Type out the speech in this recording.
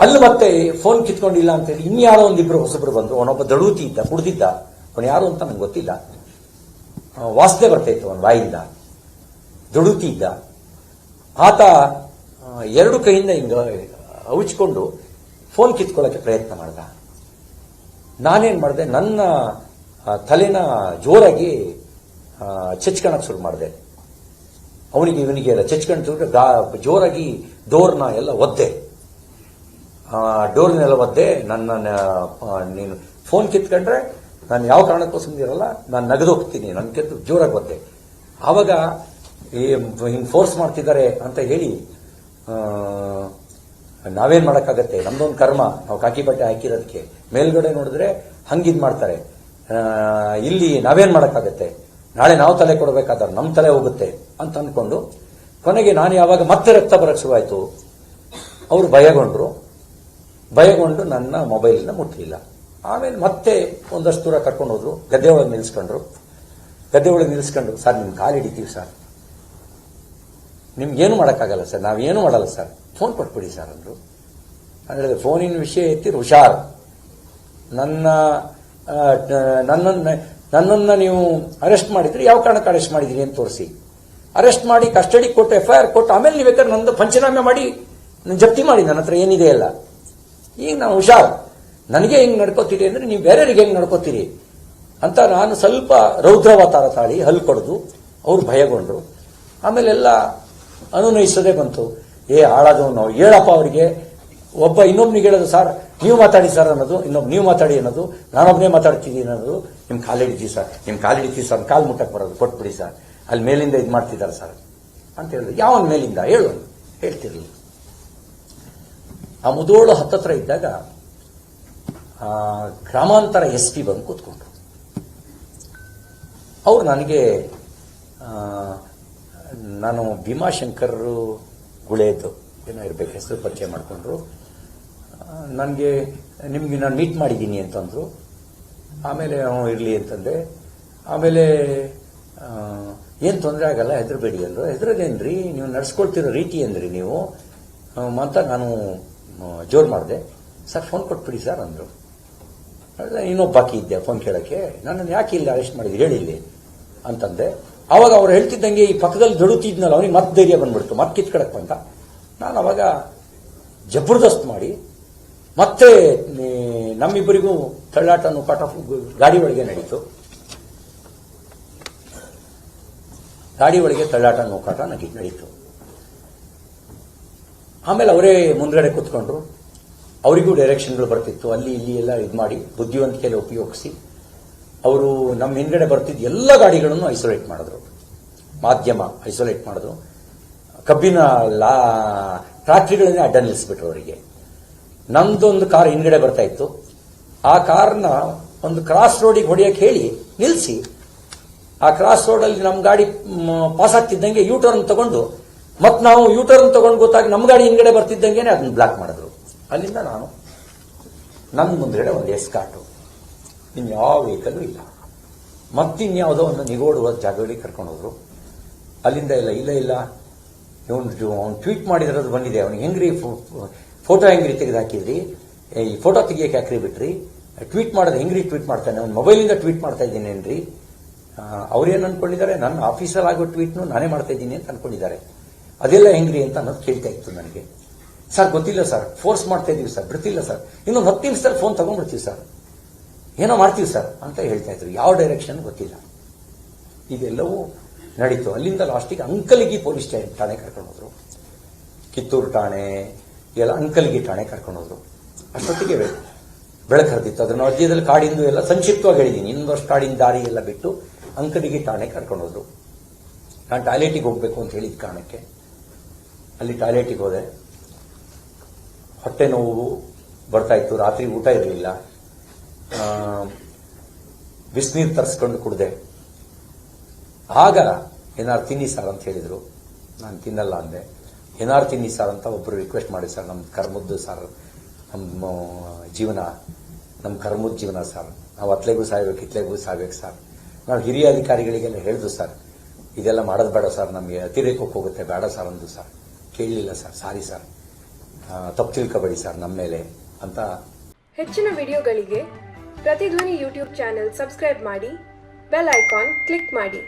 ಅಲ್ಲಿ ಮತ್ತೆ ಫೋನ್ ಕಿತ್ಕೊಂಡಿಲ್ಲ ಅಂತ ಹೇಳಿ ಇನ್ಯಾರೋ ಒಂದಿಬ್ರು, ಹೊಸಬ್ರು ಬಂದು ಅವನೊಬ್ಬ ದಡೂತಿ ಇದ್ದ, ಕುಡಿದಿದ್ದ. ಅವನು ಯಾರು ಅಂತ ನಂಗೆ ಗೊತ್ತಿಲ್ಲ. ವಾಸನೆ ಬರ್ತಾ ಇತ್ತು ಅವನ ಬಾಯಿಂದ. ದಡೂತಿ ಇದ್ದ. ಆತ ಎರಡು ಕೈಯಿಂದ ಹಿಂಗ ಅವುಚ್ಕೊಂಡು ಫೋನ್ ಕಿತ್ಕೊಳ್ಳೋಕೆ ಪ್ರಯತ್ನ ಮಾಡ್ದ. ನಾನೇನು ಮಾಡಿದೆ, ನನ್ನ ತಲೆನ ಜೋರಾಗಿ ಚಚ್ಕಣಕ್ಕೆ ಶುರು ಮಾಡಿದೆ. ಅವನಿಗೆ, ಇವನಿಗೆ ಎಲ್ಲ ಚಚ್ಕೊಂಡು ಜೋರಾಗಿ ಡೋರ್ನ ಎಲ್ಲ ಒದ್ದೆ. ಡೋರ್ನೆಲ್ಲ ಒದ್ದೆ, ನನ್ನ ನೀನು ಫೋನ್ ಕಿತ್ಕೊಂಡ್ರೆ ನಾನು ಯಾವ ಕಾರಣಕ್ಕೂ ಸುಮ್ಮನಿರಲ್ಲ ನಾನು ನಗದು ಹೋಗ್ತೀನಿ ನನ್ನ ಕಿತ್ತು ಜೋರಾಗಿ ಒದ್ದೆ. ಆವಾಗ ಹಿಂಗೆ ಫೋರ್ಸ್ ಮಾಡ್ತಿದ್ದಾರೆ ಅಂತ ಹೇಳಿ ನಾವೇನ್ ಮಾಡೋಕ್ಕಾಗತ್ತೆ? ನಮ್ದೊಂದು ಕರ್ಮ, ನಾವು ಕಾಕಿ ಬಟ್ಟೆ ಹಾಕಿರೋದಕ್ಕೆ ಮೇಲ್ಗಡೆ ನೋಡಿದ್ರೆ ಹಂಗಿದ್ ಮಾಡ್ತಾರೆ. ಇಲ್ಲಿ ನಾವೇನ್ ಮಾಡೋಕ್ಕಾಗತ್ತೆ? ನಾಳೆ ನಾವು ತಲೆ ಕೊಡಬೇಕಾದ್ರೆ ನಮ್ಮ ತಲೆ ಹೋಗುತ್ತೆ ಅಂತ ಅಂದ್ಕೊಂಡು ಕೊನೆಗೆ ನಾನು ಯಾವಾಗ ಮತ್ತೆ ರಕ್ತ ಬರಕ್ಕೆ ಶುರುವಾಯಿತು ಅವರು ಭಯಗೊಂಡ್ರು. ಭಯಗೊಂಡು ನನ್ನ ಮೊಬೈಲನ್ನ ಮುಟ್ಟಲಿಲ್ಲ ಆಮೇಲೆ ಮತ್ತೆ ಒಂದಷ್ಟು ದೂರ ಕರ್ಕೊಂಡು ಹೋದ್ರು ಗದ್ದೆ ಒಳಗೆ ನಿಲ್ಸ್ಕೊಂಡ್ರು ಗದ್ದೆ ಒಳಗೆ ನಿಲ್ಸ್ಕೊಂಡು ಸರ್ ನಿಮ್ಮ ಕಾಲು ಹಿಡಿತೀವಿ, ಸರ್. ನಿಮ್ಗೇನು ಮಾಡೋಕ್ಕಾಗಲ್ಲ, ಸರ್. ನಾವೇನು ಮಾಡಲ್ಲ, ಸರ್. ಫೋನ್ ಕೊಟ್ಬಿಡಿ, ಸರ್, ಅಂದರು. ಅಂದರೆ ಫೋನಿನ ವಿಷಯ ಎತ್ತಿರು, ಹುಷಾರ್. ನನ್ನ ನನ್ನನ್ನು ನನ್ನನ್ನು ನೀವು ಅರೆಸ್ಟ್ ಮಾಡಿದ್ರಿ ಯಾವ ಕಾರಣಕ್ಕೆ ಅರೆಸ್ಟ್ ಮಾಡಿದಿರಿ ಅಂತ ತೋರಿಸಿ. ಅರೆಸ್ಟ್ ಮಾಡಿ, ಕಸ್ಟಡಿ ಕೊಟ್ಟು, ಎಫ್ ಐ ಆರ್ ಕೊಟ್ಟು, ಆಮೇಲೆ ನೀವು ಬೇಕಾದ್ರೆ ನಂದು ಪಂಚನಾಮೆ ಮಾಡಿ, ಜಪ್ತಿ ಮಾಡಿ, ನನ್ನ ಹತ್ರ ಏನಿದೆ ಅಲ್ಲ ಈಗ ನಾವು ಹುಷಾರ್. ನನಗೆ ಹೆಂಗ್ ನಡ್ಕೋತೀರಿ ಅಂದ್ರೆ ನೀವು ಬೇರೆಯವ್ರಿಗೆ ಹೆಂಗ್ ನಡ್ಕೋತೀರಿ? ಅಂತ ನಾನು ಸ್ವಲ್ಪ ರೌದ್ರವತಾರ ತಾಳಿ ಹಲ್ಲು ಕೊಡದು ಅವ್ರು ಭಯಗೊಂಡ್ರು. ಆಮೇಲೆ ಎಲ್ಲ ಅನುನಯಿಸೋದೇ ಬಂತು. ಏ ಹಾಳಾದವ್ ನಾವು. ಹೇಳಪ್ಪ ಅವರಿಗೆ, ಒಬ್ಬ ಇನ್ನೊಬ್ನಿಗೆ ಹೇಳೋದು, ಸರ್, ನೀವು ಮಾತಾಡಿ ಸರ್ ಅನ್ನೋದು, ಇನ್ನೊಬ್ಬ ನೀವು ಮಾತಾಡಿ ಅನ್ನೋದು ನಾನೊಬ್ಬನೇ ಮಾತಾಡ್ತಿದ್ದೀನಿ ಅನ್ನೋದು ನಿಮ್ಮ ಕಾಲು ಹಿಡಿತೀವಿ ಸರ್. ನಿಮ್ಮ ಕಾಲು ಹಿಡಿತೀವಿ ಸರ್, ಕಾಲು ಮುಟ್ಟಕ್ಕೆ ಬರೋದು, ಕೊಟ್ಬಿಡಿ ಸರ್. ಅಲ್ಲಿ ಮೇಲಿಂದ ಇದು ಮಾಡ್ತಿದ್ದಾರೆ ಸರ್. ಅಂತ ಹೇಳಿದ್ರು. ಯಾವನ್ ಮೇಲಿಂದ? ಹೇಳು ಹೇಳ್ತಿರ್ಲಿಲ್ಲ. ಆ ಮುದೋಳು ಹತ್ತತ್ರ ಇದ್ದಾಗ ಗ್ರಾಮಾಂತರ ಎಸ್ ಪಿ ಬಂದು ಕೂತ್ಕೊಂಡ್ರು. ಅವ್ರು ನನಗೆ ನಾನು ಭೀಮಾಶಂಕರ್ ಗುಳೇದು ಏನೋ ಇರ್ಬೇಕು, ಹೆಸರು ಪರಿಚಯ ಮಾಡಿಕೊಂಡ್ರು. ನನಗೆ, ನಿಮಗೆ ನಾನು ಮೀಟ್ ಮಾಡಿದ್ದೀನಿ ಅಂತಂದ್ರು. ಆಮೇಲೆ ಅವನು ಇರಲಿ ಅಂತಂದೆ. ಆಮೇಲೆ ಏನು ತೊಂದರೆ ಆಗಲ್ಲ, ಹೆದರಬೇಡಿ ಹೆದ್ರದ್ದೇನು ರೀ ನೀವು ನಡ್ಸ್ಕೊಳ್ತಿರೋ ರೀತಿ ಅಂದ್ರಿ ನೀವು? ಅಂತ ನಾನು ಜೋರು ಮಾಡಿದೆ. ಸರ್ ಫೋನ್ ಕೊಟ್ಬಿಡಿ ಸರ್ ಅಂದರು. ಇನ್ನೊಬ್ಬ ಬಾಕಿ ಇದ್ದೆ ಫೋನ್ ಕೇಳೋಕ್ಕೆ. ನನ್ನನ್ನು ಯಾಕೆ ಇಲ್ಲಿ ಅರೆಸ್ಟ್ ಮಾಡಿದ್ರು? ಹೇಳಿ ಇಲ್ಲಿ ಅಂತಂದೆ. ಆವಾಗ ಅವ್ರು ಹೇಳ್ತಿದ್ದಂಗೆ ಈ ಪಕ್ಕದಲ್ಲಿ ದೊಡುತ್ತಿದ್ನಲ್ಲ ಅವನಿಗೆ ಮತ್ತೆ ಧೈರ್ಯ ಬಂದ್ಬಿಡ್ತು. ಮತ್ತೆ ಕಿತ್ಕೊಳಕ್ ಬಂದ. ನಾನು ಅವಾಗ ಜಬರ್ದಸ್ತ್ ಮಾಡಿ, ಮತ್ತೆ ನಮ್ಮಿಬ್ಬರಿಗೂ ತಳ್ಳಾಟ ಆಫ್ ಗಾಡಿ ಒಳಗೆ ನಡೀತು. ಗಾಡಿ ಒಳಗೆ ತಳ್ಳಾಟ ನೋಕಾಟ ನಡೀತು. ಆಮೇಲೆ ಅವರೇ ಮುಂದ್ಗಡೆ ಕೂತ್ಕೊಂಡ್ರು. ಅವರಿಗೂ ಡೈರೆಕ್ಷನ್ಗಳು ಬರ್ತಿತ್ತು. ಅಲ್ಲಿ ಇಲ್ಲಿ ಎಲ್ಲ ಇದು ಮಾಡಿ ಬುದ್ಧಿವಂತಿಕೆಯಲ್ಲಿ ಉಪಯೋಗಿಸಿ ಅವರು ನಮ್ಮ ಹಿಂದ್ಗಡೆ ಬರ್ತಿದ್ದ ಎಲ್ಲ ಗಾಡಿಗಳನ್ನು ಐಸೋಲೇಟ್ ಮಾಡಿದ್ರು. ಮಾಧ್ಯಮ ಐಸೋಲೇಟ್ ಮಾಡಿದ್ರು. ಕಬ್ಬಿನ ಲಾ, ಫ್ಯಾಕ್ಟ್ರಿಗಳನ್ನೇ ಅಡ್ಡ ನಿಲ್ಲಿಸ್ಬಿಟ್ರು ಅವರಿಗೆ. ನಮ್ದೊಂದು ಕಾರ್ ಹಿಂದ್ಗಡೆ ಬರ್ತಾ ಇತ್ತು. ಆ ಕಾರ್ನ ಒಂದು ಕ್ರಾಸ್ ರೋಡಿಗೆ ಹೊಡೆಯಕ್ಕೆ ಹೇಳಿ ನಿಲ್ಲಿಸಿ ಆ ಕ್ರಾಸ್ ರೋಡಲ್ಲಿ ನಮ್ಮ ಗಾಡಿ ಪಾಸ್ ಆಗ್ತಿದ್ದಂಗೆ ಯೂ ಟರ್ನ್ ತಗೊಂಡು ಮತ್ ನಾವು ಯೂಟರ್ನ್ ತಗೊಂಡು ಗೊತ್ತಾಗಿ ನಮ್ಮ ಗಾಡಿ ಹಿಂದ್ಗಡೆ ಬರ್ತಿದ್ದಂಗೆ ಅದನ್ನ ಬ್ಲಾಕ್ ಮಾಡಿದ್ರು. ಅಲ್ಲಿಂದ ನಾನು ನನ್ನ ಮುಂದ್ಗಡೆ ಒಂದು ಎಸ್ಕಾಟು ಇನ್ಯಾವ ವೆಹಿಕಲ್ ಇಲ್ಲ. ಮತ್ತಿನ್ಯಾವುದೋ ಒಂದು ನಿಗೋಡುವ ಜಾಗಗಳಿಗೆ ಕರ್ಕೊಂಡು ಅಲ್ಲಿಂದ ಇಲ್ಲ ಇಲ್ಲ ಇಲ್ಲ. ಇವನು ಅವ್ನು ಟ್ವೀಟ್ ಮಾಡಿದ್ರದ್ದು ಬಂದಿದೆ. ಅವ್ನಿಗೆ ಹೆಂಗ್ರಿ ಫೋಟೋ ಹೆಂಗ್ರಿ ತೆಗೆದು ಹಾಕಿದ್ರಿ? ಈ ಫೋಟೋ ತೆಗಿಯಕ್ಕೆ ಹಾಕ್ರಿ ಬಿಟ್ರಿ? ಟ್ವೀಟ್ ಮಾಡೋದು ಹೆಂಗ್ರಿ ಟ್ವೀಟ್ ಮಾಡ್ತಾನೆ? ಅವ್ನು ಮೊಬೈಲಿಂದ ಟ್ವೀಟ್ ಮಾಡ್ತಾ ಇದ್ದೀನಿ ಏನ್ರಿ? ಅವ್ರೇನು ಅನ್ಕೊಂಡಿದ್ದಾರೆ? ನನ್ನ ಆಫೀಸಲ್ಲಿ ಆಗೋ ಟ್ವೀಟ್ನು ನಾನೇ ಮಾಡ್ತಾ ಇದ್ದೀನಿ ಅಂತ ಅನ್ಕೊಂಡಿದ್ದಾರೆ. ಅದೆಲ್ಲ ಹೆಂಗ್ರಿ ಅಂತ ಅನ್ನೋದು ಕೇಳ್ತಾ ಇತ್ತು ನನಗೆ. ಸರ್, ಗೊತ್ತಿಲ್ಲ ಸರ್. ಫೋರ್ಸ್ ಮಾಡ್ತಾ ಇದೀವಿ ಸರ್. ಬಿಡ್ತಿಲ್ಲ ಸರ್. ಇನ್ನೊಂದು ಹತ್ತು ನಿಮಿಷದಲ್ಲಿ ಫೋನ್ ತಗೊಂಡ್ಬಿಡ್ತೀವಿ ಸರ್. ಏನೋ ಮಾಡ್ತೀವಿ ಸರ್ ಅಂತ ಹೇಳ್ತಾ ಇದ್ರು. ಯಾವ ಡೈರೆಕ್ಷನ್ ಗೊತ್ತಿಲ್ಲ. ಇದೆಲ್ಲವೂ ನಡೀತು. ಅಲ್ಲಿಂದ ಲಾಸ್ಟಿಗೆ ಅಂಕಲಿಗಿ ಪೊಲೀಸ್ ಠಾಣೆ ಕರ್ಕೊಂಡು ಹೋದ್ರು. ಕಿತ್ತೂರು ಠಾಣೆ, ಎಲ್ಲ ಅಂಕಲಿಗೆ ಠಾಣೆ ಕರ್ಕೊಂಡು ಹೋದ್ರು. ಅಷ್ಟೊತ್ತಿಗೆ ಬೆಳಕು ಹರಿದಿತ್ತು. ಅದನ್ನು ಮಧ್ಯದಲ್ಲಿ ಕಾಡಿಂದು ಎಲ್ಲ ಸಂಕ್ಷಿಪ್ತವಾಗಿ ಹೇಳಿದ್ದೀನಿ ಇನ್ನೊಂದಷ್ಟು ಕಾಡಿನ ದಾರಿ ಎಲ್ಲ ಬಿಟ್ಟು ಅಂಕಲಿಗೆ ಠಾಣೆ ಕರ್ಕೊಂಡು ಹೋದ್ರು. ನಾನು ಟಾಯ್ಲೆಟಿಗೆ ಹೋಗ್ಬೇಕು ಅಂತ ಹೇಳಿದ ಕಾರಣಕ್ಕೆ ಅಲ್ಲಿ ಟಾಯ್ಲೆಟಿಗೆ ಹೋದೆ. ಹೊಟ್ಟೆ ನೋವು ಬರ್ತಾ ಇತ್ತು, ರಾತ್ರಿ ಊಟ ಇರಲಿಲ್ಲ. ಬಿಸಿನೀರು ತರಿಸ್ಕೊಂಡು ಕುಡಿದೆ. ಆಗ ಏನಾರು ತಿನ್ನಿ ಸರ್ ಅಂತ ಹೇಳಿದರು. ನಾನು ತಿನ್ನಲ್ಲ ಅಂದೆ. ಏನಾರು ತಿನ್ನಿ ಸರ್ ಅಂತ ಒಬ್ಬರು ರಿಕ್ವೆಸ್ಟ್ ಮಾಡಿ ಸರ್ ನಮ್ಮ ಕರ್ಮದ್ದು ಸರ್ ನಮ್ಮ ಜೀವನ ನಮ್ಮ ಕರ್ಮದ ಜೀವನ ಸರ್. ನಾವು ಅತ್ಲೆಗೂ ಸಾಯ್ಬೇಕು ಇತ್ಲೆಗೂ ಸಾಯ್ಬೇಕು ಸರ್. ನಾವು ಹಿರಿಯ ಅಧಿಕಾರಿಗಳಿಗೆಲ್ಲ ಹೇಳಿದ್ರು ಸರ್, ಇದೆಲ್ಲ ಮಾಡೋದು ಬೇಡ ಸರ್, ನಮಗೆ ಅತಿರೇಕಕ್ಕೆ ಹೋಗುತ್ತೆ, ಬೇಡ ಸರ್ ಅಂದು ಸರ್. ಕೇಳಲಿಲ್ಲ ಸರ್, ಸಾರಿ ಸರ್. ತಪ್ಪು ತಿಳ್ಕೊಬೇಡಿ ಸರ್ ನಮ್ಮ ಮೇಲೆ ಅಂತ. ಹೆಚ್ಚಿನ ವಿಡಿಯೋಗಳಿಗೆ ಪ್ರತಿಧ್ವನಿ ಯೂಟ್ಯೂಬ್ ಚಾನೆಲ್ ಸಬ್ಸ್ಕ್ರೈಬ್ ಮಾಡಿ, ಬೆಲ್ ಐಕಾನ್ ಕ್ಲಿಕ್ ಮಾಡಿ.